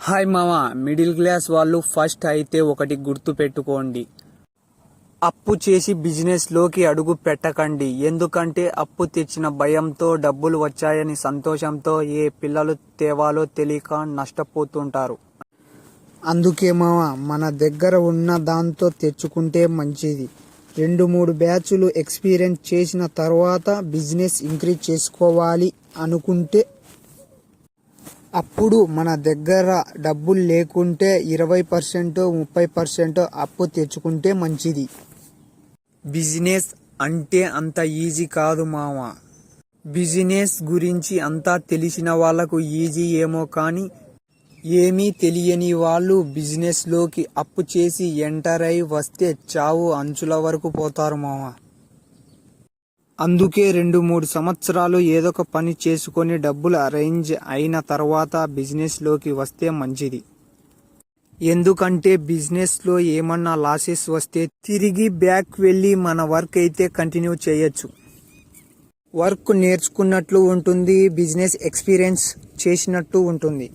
Hi మామ middle class వాళ్ళు first అయితే ఒకటి గుర్తు పెట్టుకోండి. అప్పు చేసి బిజినెస్లోకి అడుగు పెట్టకండి. ఎందుకంటే అప్పు తెచ్చిన భయంతో డబ్బులు వచ్చాయని సంతోషంతో ఏ పిల్లలు తేవాలో తెలియక నష్టపోతుంటారు. అందుకే మామ మన దగ్గర ఉన్న దాంతో తెచ్చుకుంటే మంచిది. రెండు మూడు బ్యాచ్లు ఎక్స్పీరియన్స్ చేసిన తర్వాత బిజినెస్ ఇంక్రీజ్ చేసుకోవాలి అనుకుంటే అప్పుడు మన దగ్గర డబ్బులు లేకుంటే ఇరవై పర్సెంట్ ముప్పై పర్సెంట్ అప్పు తెచ్చుకుంటే మంచిది. బిజినెస్ అంటే అంత ఈజీ కాదు మామ బిజినెస్ గురించి అంతా తెలిసిన వాళ్ళకు ఈజీ ఏమో కానీ ఏమీ తెలియని వాళ్ళు బిజినెస్లోకి అప్పు చేసి ఎంటర్ అయి వస్తే చావు అంచుల వరకు పోతారు మామ అందుకే రెండు మూడు సంవత్సరాలు ఏదో ఒక పని చేసుకొని డబ్బులు అరేంజ్ అయిన తర్వాత బిజినెస్లోకి వస్తే మంచిది. ఎందుకంటే బిజినెస్లో ఏమన్నా లాసెస్ వస్తే తిరిగి బ్యాక్ వెళ్ళి మన వర్క్ అయితే కంటిన్యూ చేయొచ్చు. వర్క్ నేర్చుకున్నట్లు ఉంటుంది బిజినెస్ ఎక్స్పీరియన్స్ చేసినట్టు ఉంటుంది.